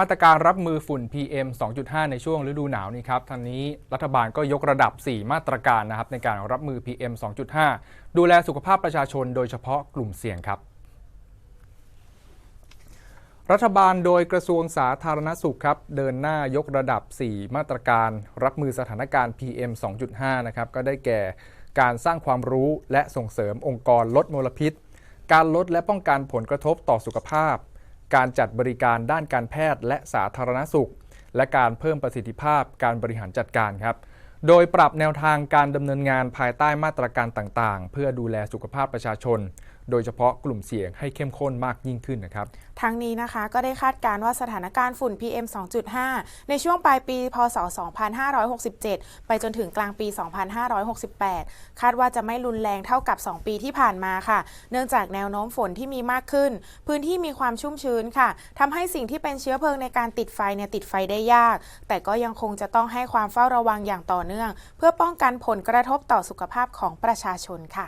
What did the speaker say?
มาตรการรับมือฝุ่น PM 2.5 ในช่วงฤดูหนาวนี้ครับทางนี้รัฐบาลก็ยกระดับ 4 มาตรการนะครับในการรับมือ PM 2.5 ดูแลสุขภาพประชาชนโดยเฉพาะกลุ่มเสี่ยงครับ รัฐบาลโดยกระทรวงสาธารณสุขครับ เดินหน้ายกระดับ 4 มาตรการรับมือสถานการณ์ PM 2.5 นะครับก็ได้แก่การสร้างความรู้และส่งเสริมองค์กรลดมลพิษ การลดและป้องกันผลกระทบต่อสุขภาพ การจัดบริการด้านการแพทย์และสาธารณสุข และการเพิ่มประสิทธิภาพการบริหารจัดการครับ โดยปรับแนวทางการดำเนินงานภายใต้มาตรการต่างๆ เพื่อดูแลสุขภาพประชาชน โดยเฉพาะกลุ่มเสี่ยงให้เข้มข้นมากยิ่งขึ้นนะครับ ทั้งนี้นะคะก็ได้คาดการณ์ว่าสถานการณ์ฝุ่น PM 2.5 ในช่วงปลายปี พศ 2567 ไปจนถึงกลางปี 2568 คาดว่าจะไม่รุนแรงเท่ากับ 2 ปีที่ผ่านมาค่ะ เนื่องจากแนวโน้มฝนที่มีมากขึ้น พื้นที่มีความชุ่มชื้นค่ะทำให้สิ่งที่เป็นเชื้อเพลิงในการติดไฟเนี่ยติดไฟได้ยาก แต่ก็ยังคงจะต้องให้ความเฝ้าระวังอย่างต่อเนื่องเพื่อป้องกันผลกระทบต่อสุขภาพของประชาชนค่ะ